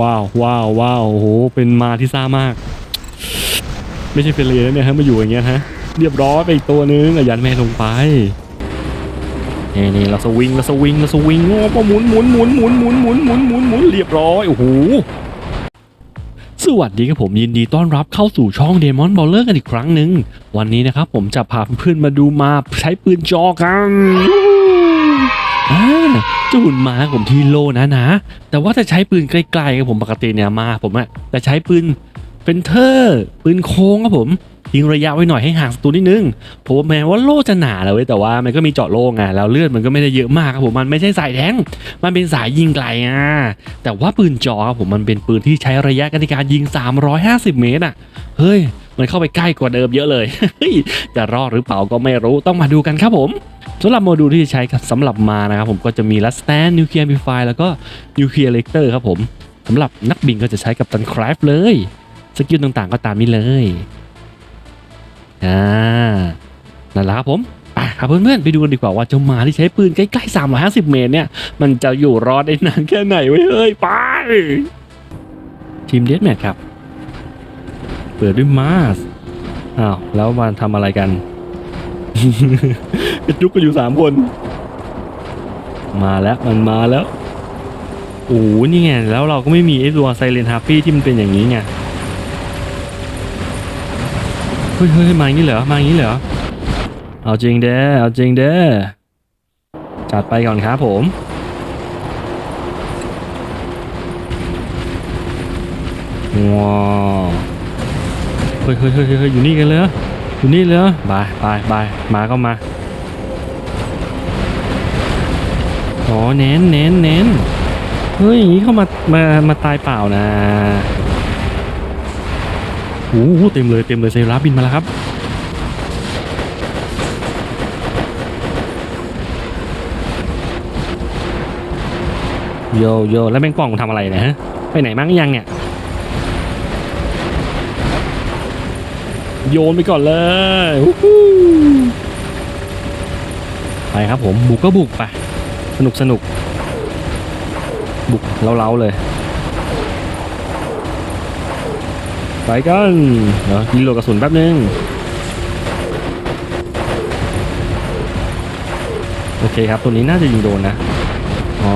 ว้าวว้าวว้าวโอ้โหเป็นมาที่ซ่ามาก ไม่ใช่เฟรนะเนี่ยฮะมาอยู่อย่างเงี้ยฮะเรียบร้อยไปอีกตัวนึงอะยันแม่ลงไปนี่นี่เราสวิงเราสวิงเราสวิงโอ้ปหมุนหมุนหมุนหมุนหมุนหมุนหมุนหมุนหมุนเรียบร้อยโอ้โหสวัสดีครับผมยินดีต้อนรับเข้าสู่ช่อง Demon b a l l e r กันอีกครั้งหนึ่งวันนี้นะครับผมจะพาเพื่อนมาดูมาใช้ปืนจอกัน อ่าจ้าหุ่นมาครับผมที่โลนะนะ แต่ว่าจะใช้ปืนใกลๆครับผมปกติเนี่ยมาผมอะจะใช้ปืนเป็นเทอร์ปืนโค้งครับผมทิ้งระยะไว้หน่อยให้ห่างศัตรูนิดนึงผมแม้ว่าโล่จะหนาแล้วเว้ยแต่ว่ามันก็มีเจาะโล่ไงแล้วเลือดมันก็ไม่ได้เยอะมากครับผมมันไม่ใช่สายแทงมันเป็นสายยิงไกลอะแต่ว่าปืนจอครับผมมันเป็นปืนที่ใช้ระยะในการยิง 350 เมตรอะเฮ้ย มันเข้าไปใกล้กว่าเดิมเยอะเลยจะรอดหรือเปล่าก็ไม่รู้ต้องมาดูกันครับผม สำหรับโมดูลที่จะใช้สำหรับมานะครับผมก็จะมีลัสแตนนิวเคลียร์มิฟายแล้วก็นิวเคลียร์เลกเตอร์ครับผมสำหรับนักบินก็จะใช้กับตันคราฟเลยสกิลต่างๆก็ตามนี้เลยอ่านั่นแหละครับผมไปครับเพื่อนๆไปดูกันดีกว่าว่าเจ้าหมาที่ใช้ปืนใกล้ๆ350 เมตรเนี่ย มันจะอยู่รอดได้นานแค่ไหนไว้ยเฮ้ยไปทีมเดสแมทครับเปิดด้วยมาสอ้าวแล้วมาทำอะไรกัน กระจุกกันอยู่3คน มาแล้วมันมาแล้วโอ้โหนี่ไงแล้วเราก็ไม่มีไอ้ตัวไซเลนฮาร์ปี้ที่มันเป็นอย่างนี้ไงเฮ้ยเฮ้ยมาอย่างนี้เหรอมาอย่างนี้เหรอเอาจริงเด้อเอาจริงเด้อจัดไปก่อนครับผมว้าวเฮ้ยเฮ้ยเฮ้ยเฮ้ยอยู่นี่กันเลยอยู่นี่เลยเหรอบายบายบายมาก็มา อ๋อเน้นเน้นเน้นเฮ้ยอย่างนี้เข้ามามามาตายเปล่านะโอ้โหเต็มเลยเต็มเลยไซรับบินมาแล้วครับโยโยแล้วแมงป่องทำอะไรเนะฮะไปไหนมั้งยังเนี่ย โยนไปก่อนเลยไปครับผมบุกก็บุกไป สนุกสนุก บุกเล้าๆเลย ไปกันเดี๋ยวยิงโหลดกระสุนแป๊บนึง โอเคครับ ตัวนี้น่าจะยิงโดนนะ อ๋อ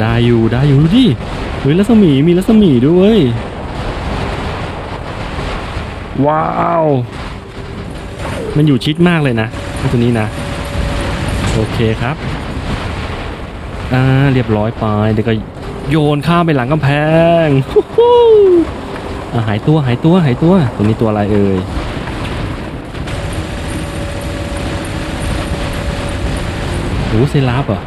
ได้อยู่ได้อยู่ดูดิเฮ้ยรัศมีมีรัศมีด้วยว้าว มันอยู่ชิดมากเลยนะตัวนี้นะ โอเคครับ อ่าเรียบร้อยไปเดี๋ยวก็โยนข้ามไปหลังกำแพงฮู้อะหายตัวหายตัวหายตัวตัวนี้ตัวอะไรเอ่ยโอ้เซราฟเหรอ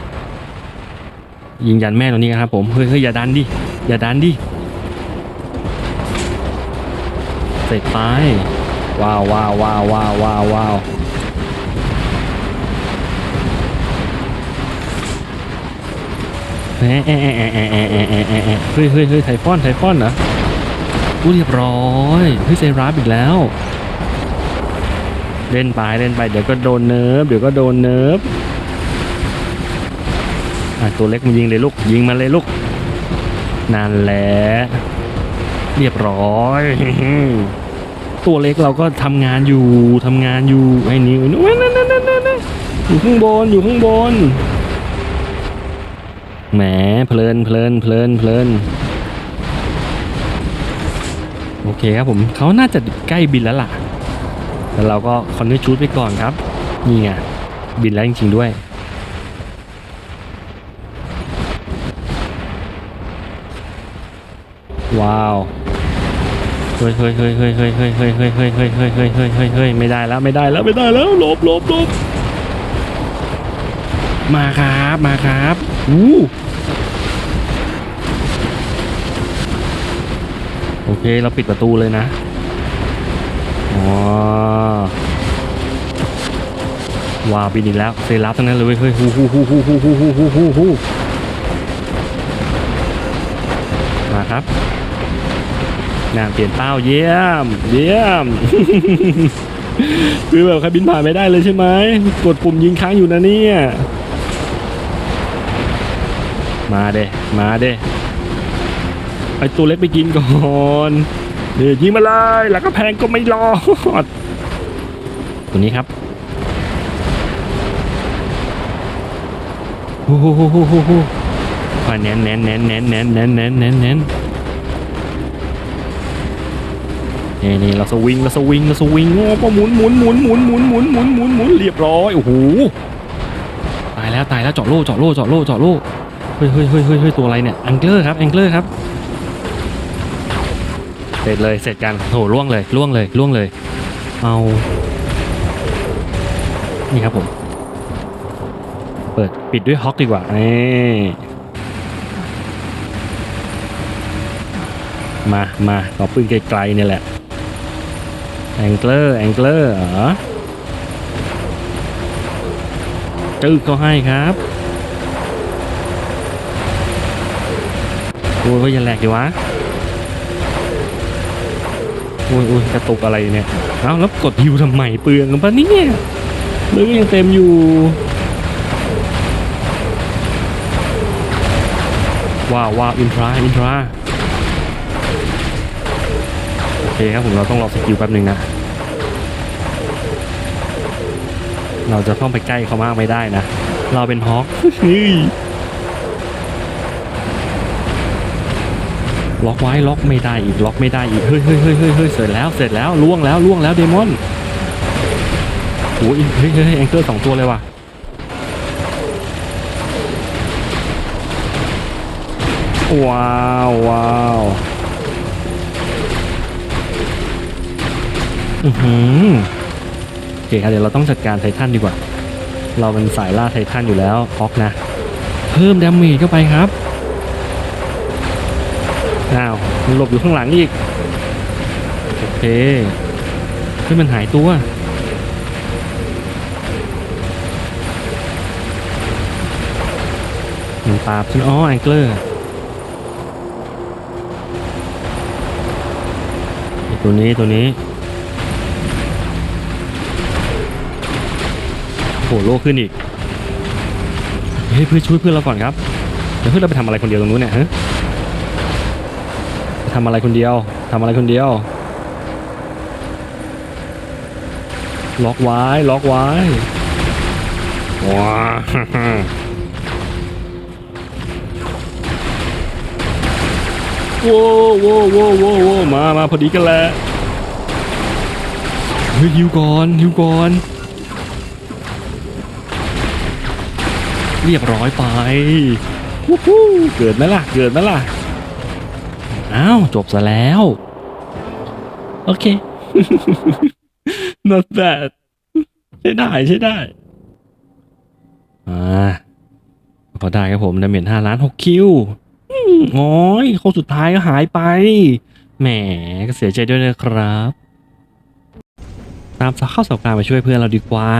ยิงยันแม่ตัวนี้ครับผมเฮ้ยเฮ้ยอย่าดันดิอย่าดันดิเสร็จไปว้าวว้าวว้าวว้าวว้าว เฮ้ยเฮ้ยเฮ้ยไทฟอนไทฟอนเหรออู้เรียบร้อยเฮ้ยเซราฟอีกแล้ว เล่นไปเล่นไปเดี๋ยวก็โดนเนิร์ฟเดี๋ยวก็โดนเนิร์ฟตัวเล็กมันยิงเลยลูกยิงมาเลยลูกนั่นแหละเรียบร้อยตัวเล็กเราก็ทำงานอยู่ทำงานอยู่ไอ้นี่นู่นนั่นนั่นนั่นนั่นนั่นอยู่ข้างบนอยู่ข้างบน แหมเพลินเพลินเพลินเพลินโอเคครับผมเขาน่าจะใกล้บินแล้วล่ะแต่เราก็คอนเนชูดไปก่อนครับนี่ไงบินแล้วจริงๆด้วยว้าวเฮ้ยเฮ้ยเฮ้ยเฮ้ยเฮ้ยเฮ้ยเฮ้ยเฮ้ยเฮ้ยเฮ้ยเฮ้ยเฮ้ยเฮ้ยเฮ้ยเฮ้ยไม่ได้แล้วไม่ได้แล้วไม่ได้แล้วหลบหลบหลบ มาครับมาครับอู้โอเคเราปิดประตูเลยนะอ๋อว้าวบินอีกแล้วเซรับทั้งนั้นเลยเว้ยเฮ้ยฮูฮูฮูฮูฮูฮูฮูฮูฮูฮูมาครับนางเปลี่ยนเป้าเยี่ยม เยี่ยมคือแบบใครบินผ่านไม่ได้เลยใช่ไหมกดปุ่มยิงค้างอยู่นะเนี่ย มาเด้มาเด้ไปไอตัวเล็กไปกินก่อนเดี๋ยวยิงมาเลยแล้วก็แพงก็ไม่รอดตัวนี้ครับโอ้โหโหโหโหโหอะแน่นแน่นแน่นแน่นแน่นแน่นแน่นแน่นแน่นนี่นี่เราสวิงเราสวิงเราสวิงโอ้ก็หมุนหมุนหมุนหมุนหมุนหมุนหมุนหมุนหมุนเรียบร้อยโอ้โหตายแล้วตายแล้วเจาะโล่เจาะโล่เจาะโล่เจาะโล่ ฮ้ยเฮ้ยเฮ้ยเฮ้ยเฮ้ยตัวอะไรเนี่ยแองเกอร์ครับแองเกอร์ครับเสร็จเลยเสร็จกันโหล่วงเลยล่วงเลยล่วงเลย เอานี่ครับผม เปิดปิดด้วยฮอกดีกว่านี่มามาขอปืนไกลๆเนี่ยแหละแองเกอร์แองเกอร์เหรอจื้อเขาให้ครับ โอ้ยอย่าแหลกดิวะโอ้ยโอ้ยกระตุกอะไรเนี่ยเอ้าแล้วกดฮิวทำไมเปลืองปะเนี่ยเลือดยังเต็มอยู่ว้าวว้าวอินทราอินทราโอเคครับผมเราต้องรอสกิลแป๊บหนึ่งนะเราจะต้องไปใกล้เขามากไม่ได้นะ เราเป็นฮอกเฮ้ย ล็อกไว้ล็อกไม่ได้อีกล็อกไม่ได้อีกเฮ้ยเฮ้ยเฮ้ยเฮ้ยเฮ้ยเสร็จแล้วเสร็จแล้วล่วงแล้วล่วงแล้วเดมอนโอ้ยเฮ้ยเฮ้ยเฮ้ยแองเกอร์สองตัวเลยว่ะว้าวว้าวอือหือโอเคครับเดี๋ยวเราต้องจัดการไททันดีกว่า เราเป็นสายล่าไททันอยู่แล้วฮอกนะ เพิ่มดาเมจเข้าไปครับ อ้าวมันหลบอยู่ข้างหลังอีก โอเคเฮ้ยมันหายตัว มันปราบใช่อ๋อแองเกอร์ตัวนี้ตัวนี้โหโลขึ้นอีกเฮ้ยเพื่อนช่วยเพื่อนเราก่อนครับเดี๋ยวเพื่อนเราไปทำอะไรคนเดียวตรงนู้นเนี่ยฮะ ทำอะไรคนเดียวทำอะไรคนเดียว ล็อกไว้ ล็อกไว้ว้าวโว้โว้โว้โว้โว้มามาพอดีกันแหละเฮ้ยฮิวก่อนฮิวก่อน เรียบร้อยไปวู้เกิดไหมล่ะ เกิดไหมล่ะ อ้าว จบซะแล้ว โอเค not bad ใช้ได้ใช้ได้ อ่าพอได้ครับผมดาเมจห้าล้านหกคิวโอ้ยคนสุดท้ายก็หายไป แหมก็เสียใจด้วยนะครับ ตามเข้าสาการมาช่วยเพื่อนเราดีกว่า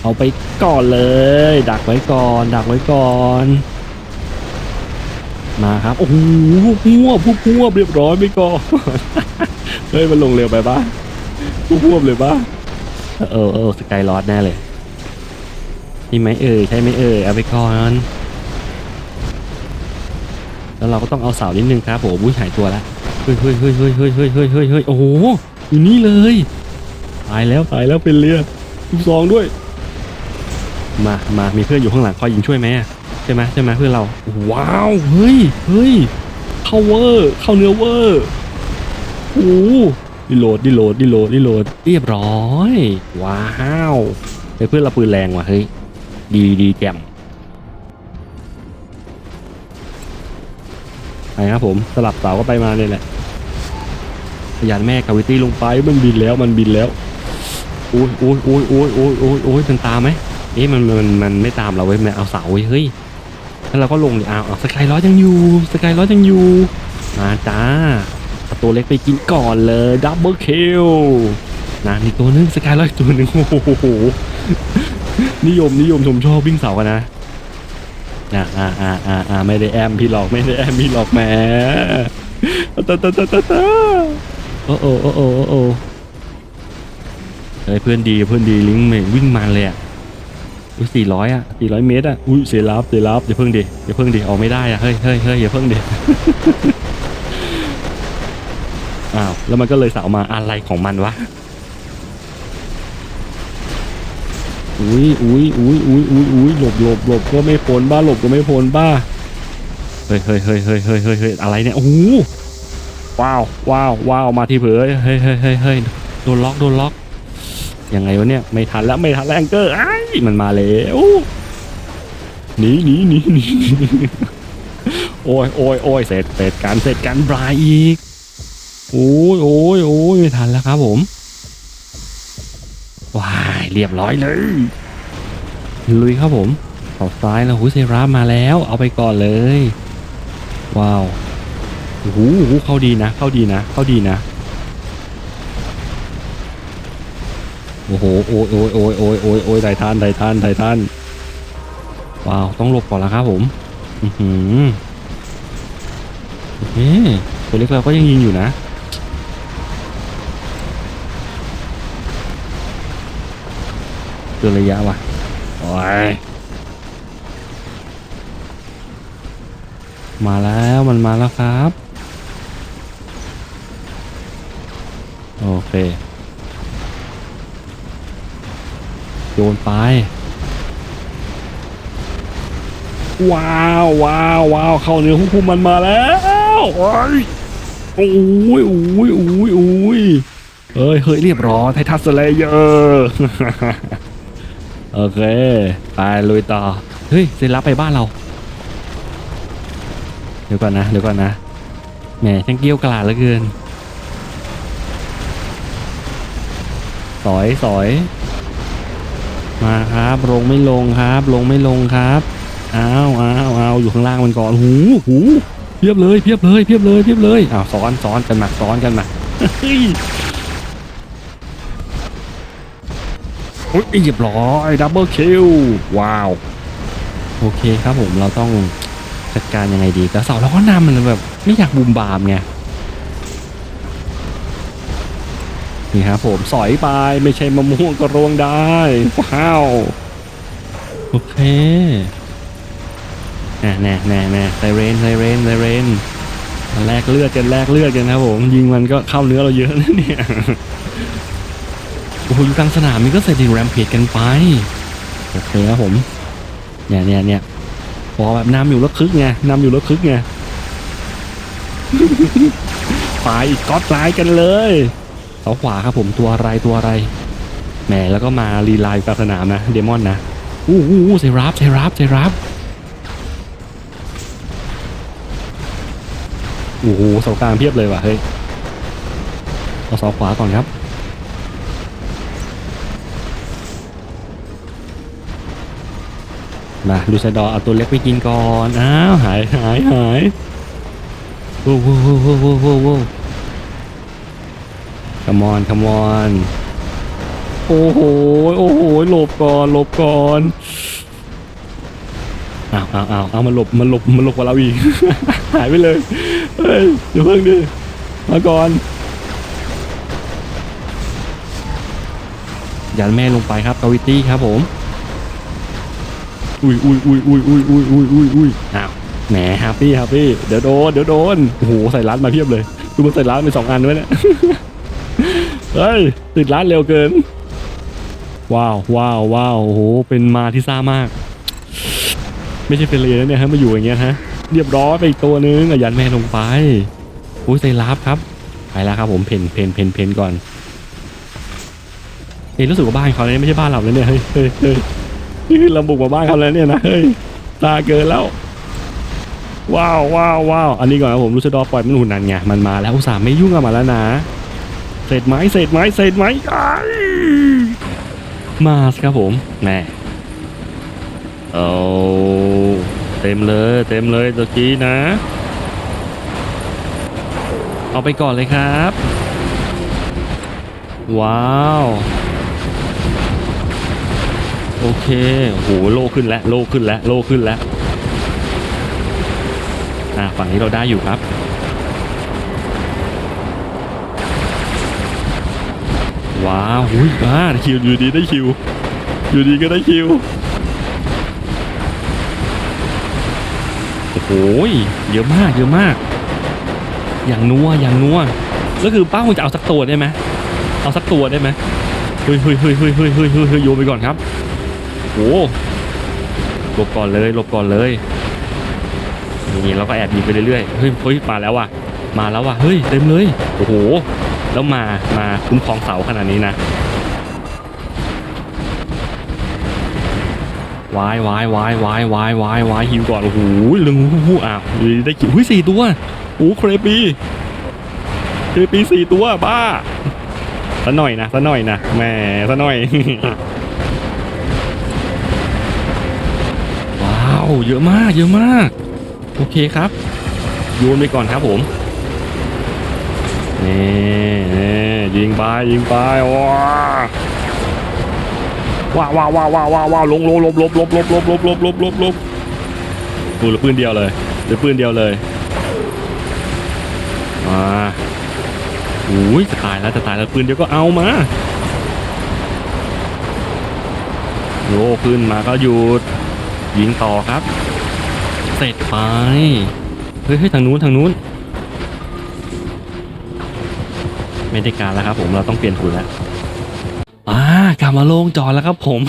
เอาไปก่อนเลย ดักไว้ก่อน ดักไว้ก่อน มาครับ โอ้โหพวบพวบพวบเรียบร้อยไปก่อนเฮ้ย มันลงเร็วไปปะพวบพวบเลยปะเออเออสกายลอดแน่เลยนี่ไหมเอ่ยใช่ไหมเอ่ยเอาไปก่อนแล้วเราก็ต้องเอาเสานิดนึงครับโอ้โหหายตัวแล้วเฮ้ยเฮ้ยเฮ้ยเฮ้ยเฮ้ยเฮ้ยเฮ้ยเฮ้ยเฮ้ยโอ้โหอยู่นี่เลยตายแล้วตายแล้วเป็นเรือลูกซองด้วย มามามีเพื่อนอยู่ข้างหลังคอยยิงช่วยไหมอะ ใช่ไหมใช่ไหมเพื่อนเรา ว้าว เฮ้ยเฮ้ยเข้าเวอร์เข้าเนื้อเวอร์โอ้ดิโหลดดิโหลดดิโหลดดิโหลดเรียบร้อย ว้าวเฮ้เพื่อนเราปืนแรงว่ะเฮ้ยดีดีแจมไปครับผมสลับเสาก็ไปมาเนี่ยแหละพยานแม่คาวิตี้ลงไปมันบินแล้วมันบินแล้วโอ้ยโอ้ยโอ้ยโอ้ยโอ้ยโอ้ยโอ้ยมันตามไหมเอ๊ะมันมันมันไม่ตามเราเว้ยมันเอาเสาเว้เฮ้ย แล้วเราก็ลงดิอ้าวอ้าวสกายร้อยยังอยู่สกายร้อยยังอยู่มาจ้าเอาตัวเล็กไปกินก่อนเลยดับเบิลคิลนะนี่ตัวนึงสกายร้อยตัวหนึ่งโอ้โหนิยมนิยมชมชอบวิ่งเสากันนะนะอ่าอ่าอ่าอ่าไม่ได้แอมพี่หลอกไม่ได้แอมพี่หลอกแหมตาตาตาตาตาโอ้โอ้โอ้โอ้โอ้เฮ้ยเพื่อนดีเพื่อนดีลิงก์เม่งวิ่งมาเลยอะ อุ้ยสี่ร้อยอะสี่ร้อยเมตรอะอุ้ยเสียรับเสียรับอย่าเพิ่งดิอย่าเพิ่งดิออกไม่ได้อะเฮ้ยเฮ้ยเฮ้ยอย่าเพิ่งดิอ้าวแล้วมันก็เลยสาวมาอะไรของมันวะอุ้ยอุ้ยอุ้ยอุ้ยอุ้ยอุ้ยหลบหลบหลบก็ไม่พ้นบ้าหลบก็ไม่พ้นบ้าเฮ้ยเฮ้ยเฮ้ยเฮ้ยเฮ้ยเฮ้ยเฮ้ยอะไรเนี่ยโอ้โหว้าวว้าวว้าวมาที่เผยเฮ้ยเฮ้ยเฮ้ยเฮ้ยโดนล็อกโดนล็อก ยังไงวะเนี่ยไม่ทันแล้วไม่ทันแล้วแองเกอร์ไอ้มันมาแล้วหนีหนีหนีหนีโอ้ยโอ้ยโอ้ยเสร็จเสร็จกันเสร็จกันบรายอีกโอ้ยโอ้ยโอ้ยไม่ทันแล้วครับผมว้ายเรียบร้อยเลยลุยครับผมต่อซ้ายแล้วหูเซรามาแล้ว เอาไปก่อนเลย ว้าวโอ้โหโอ้โหเข้าดีนะ เข้าดีนะ เข้าดีนะ โอ้โหโอ้ยโอ้ยโอ้ยโอ้ยโอ้ยโอ้ยไททันไททันไททันว้าวต้องหลบก่อนล้วครับผมอือหือโอเคตัวเล็กเราก็ยังยิงอยู่นะเกินระยะว่ะโอ้ยมาแล้วมันมาแล้วครับ โอเค โยนไปว้าวว้าวว้าวเข้าเนื้อหุ้มมันมาแล้วโอ้ยโอ้ยโอ้ยโอ้ยโอ้ยเอ้ยเฮ้ยเรียบร้อยไททัสเลเยอร์โอเคไปลุยต่อเฮ้ยเซ็นรับไปบ้านเราเดี๋ยวก่อนนะเดี๋ยวก่อนนะแหมช่างเกี้ยวกลาดเหลือเกินสอยสอย มาครับ ลงไม่ลงครับ ลงไม่ลงครับอ้าวอ้าวอ้าวอยู่ข้างล่างมันก่อนหูหูเพียบเลยเพียบเลยเพียบเลยเพียบเลยอ้าวซ้อนซ้อนกันมาซ้อนกันมาเฮ้ยโอ้ยเรียบร้อยดับเบิลคิวว้าวโอเคครับผมเราต้องจัดการยังไงดีกระเสาเราก็นำมันแบบไม่อยากบูมบามไง นี่ครับผมสอยไปไม่ใช่มะม่วงก็รวงได้ ว้าว โอเคแน่แน่แน่แน่ไซเรนไซเรนไซเรนแลกเลือดกันแลกเลือดกันนะครับผมยิงมันก็เข้าเนื้อเราเยอะนะเนี่ยโอ้โหอยู่กลางสนามนี่ก็เสร็จดีแรมเพจกันไปโอเคครับผมเนี่ยเนี่ยเนี่ยพอแบบนำอยู่แล้วคึกไงนำอยู่แล้วคึกไงไปอีกก๊อตไลน์กันเลย เสาขวาครับผมตัวอะไรตัวอะไรแหมแล้วก็มารีไลน์กลางสนามนะเดมอนนะอู้หูเซรับเซรับเซรับโอ้โหเสากลางเพียบเลยว่ะเฮ้ยเอาเสาขวาก่อนครับมาลูซาดอเอาตัวเล็กไปกินก่อน อ้าว หายหายหายโว้โว้โว้โว้โว้โว้โว้ค มอนคมอนโอ้โหโอ้โหหลบก่อนหลบก่อนเอาวอ้าวอ้าเอามาหลบมาหลบมาหลบกับเราอีก หายไปเลยเฮ้ยเดี๋ยวเพิ่งดิมาก่อน ยันแม่ลงไปครับกาวิตี้ครับผมอุ้ยอุ้ยอุ้ยอุ้ยอุ้ยอุ้ยอุ้ยอุ้ยอุ้ยอ้าวแหมแฮปปี้แฮปปี้เดี๋ยวโดนเดี๋ยวโดนโอ้โหใส่ร้านมาเพียบเลยดูมันใส่ร้านไปสองอันด้วยเนี่ย เฮ้ยติดร้านเร็วเกิน ว้าวว้าวว้าวโอ้โหเป็นมาที่ซ่ามาก ไม่ใช่เป็นเลยนะเนี่ยฮะมาอยู่อย่างเงี้ยฮะเรียบร้อยไปอีกตัวนึงอะยันแม่ลงไปโอ้ยใส่ลับครับไปแล้วครับผมเพนเพนเพนเพนก่อนเอ้ยรู้สึกว่าบ้านเขาเนี่ยไม่ใช่บ้านเราเลยเนี่ยเฮ้ยเฮ้ยเฮ้ยนี่คือเราบุกมาบ้านเขาแล้วเนี่ยนะเฮ้ยตาเกินแล้วว้าวว้าวว้าวอันนี้ก่อนครับผมลูชดอปล่อยมันหุ่นนันไงมันมาแล้วอุตส่าห์ไม่ยุ่งกับมันแล้วนะ เศษไม้เศษไม้เศษไม้อ้มาสครับผมแน่เอาเต็มเลยเต็มเลยตะกี้นะ เอาไปก่อนเลยครับ ว้าว โอเคโอ้โหโลขึ้นแล้วโลขึ้นแล้วโลขึ้นแล้วอ่าฝั่งนี้เราได้อยู่ครับ ว้าวอุ้ยได้คิวอยู่ดีได้คิว อยู่ดีก็ได้คิว โอ้ยเยอะมาก เยอะมาก อย่างนัว อย่างนัว ก็คือป้าคงจะเอาสักตัวได้ไหมเอาสักตัวได้ไหมเฮ้ยเฮ้ยเฮ้ยเฮ้ยเฮ้ยเฮ้ยโยไปก่อนครับโอ้หลบก่อนเลยหลบก่อนเลยนี่เราก็แอบยิงไปเรื่อยๆเฮ้ยเฮ้ยมาแล้วว่ะมาแล้วว่ะเฮ้ยเต็มเลยโอ้โห แล้วมา มาคุ้มครองเสาขนาดนี้นะวายวายวายวายวายวายวายฮิวก่อนโอ้โหเรื่องหูอ้าวได้กี่หุ้ยสี่ตัวโอ้เครปีเครปีสี่ตัวบ้าซะหน่อยนะซะหน่อยนะแหมซะหน่อยว้าวเยอะมากเยอะมาก โอเคครับโยนไปก่อนครับผม นี่นี่ยิงไปยิงไปว้าว้าวว้าวว้าวว้าวว้าวลงลงลบลบลบลบลบลบลบลบลบลบดูเหลือปืนเดียวเลยเหลือปืนเดียวเลยมาอุ้ยจะตายแล้วจะตายแล้วปืนเดียวก็เอามาโยขึ้นมาก็หยุดยิงต่อครับ เสร็จไปเฮ้ยทางนู้นทางนู้น ไม่ได้การแล้วครับผมเราต้องเปลี่ยนหุ่นแล้วอ่ากลับมาโล่งจอแล้วครับผม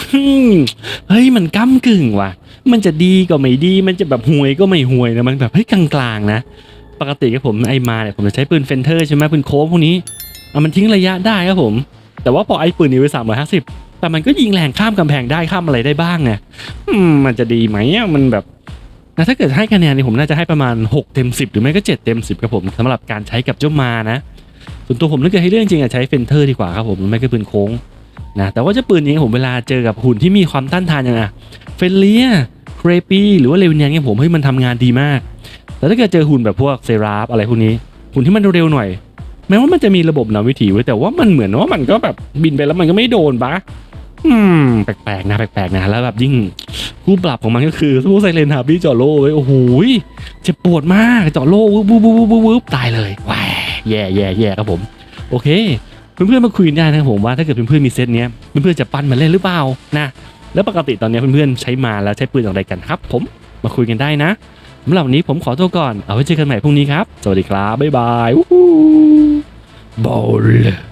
เฮ้ยมันก้ากึ่งว่ะ มันจะดีก็ไม่ดี มันจะแบบห่วยก็ไม่ห่วยนะมันแบบเฮ้ยกลางๆนะ ปกติกับผมไอมาเนี่ยผมจะใช้ปืนเฟนเทอร์ใช่ไหมปืนโค้งพวกนี้อะมันทิ้งระยะได้ครับผม แต่ว่าพอไอปืนนี้ไปสามร้อยห้าสิบแต่มันก็ยิงแรงข้ามกำแพงได้ข้ามอะไรได้บ้างไงมันจะดีไหมมันแบบนะถ้าเกิดให้คะแนนนี่ผมน่าจะให้ประมาณ 6 เต็ม 10 หรือไม่ก็ 7 เต็ม 10ครับผมสำหรับการใช้กับเจ้ามานะ ส่วนตัวผมถ้าเกิดให้เรื่องจริงอะใช้เฟนเทอร์ดีกว่าครับผมไม่ก็ปืนโค้งนะแต่ว่าจะปืนนี้ผมเวลาเจอกับหุ่นที่มีความต้านทานอย่างอะเฟลเลียเครปี้หรือว่าเลวินเนียนเนี่ยผมเฮ้ยมันทำงานดีมาก แต่ถ้าเกิดเจอหุ่นแบบพวกเซราฟอะไรพวกนี้หุ่นที่มันเร็วๆหน่อย แม้ว่ามันจะมีระบบนำวิถีไว้แต่ว่ามันเหมือนว่ามันก็แบบบินไปแล้วมันก็ไม่โดนปะอืมแปลกๆนะแปลกๆนะแล้วแบบยิ่งคู่ปรับของมันก็คือสู้ไซเลนฮาร์บี้จอโล่เว้ยโอ้โหเจ็บปวดมากจอโล่วึบวึบวึบวึบวึบตายเลยว้าย แย่แย่แย่ครับผม โอเค เพื่อนๆมาคุยกันได้นะครับผมว่าถ้าเกิดเพื่อนๆมีเซตเนี้ยเพื่อนๆจะปั้นมาเล่นหรือเปล่านะแล้วปกติตอนนี้เพื่อนๆใช้มาแล้วใช้ปืนอะไรกันครับ ผมมาคุยกันได้นะสำหรับวันนี้ผมขอตัวก่อนเอาไว้เจอกันใหม่พรุ่งนี้ครับ สวัสดีครับบ๊ายบายบอล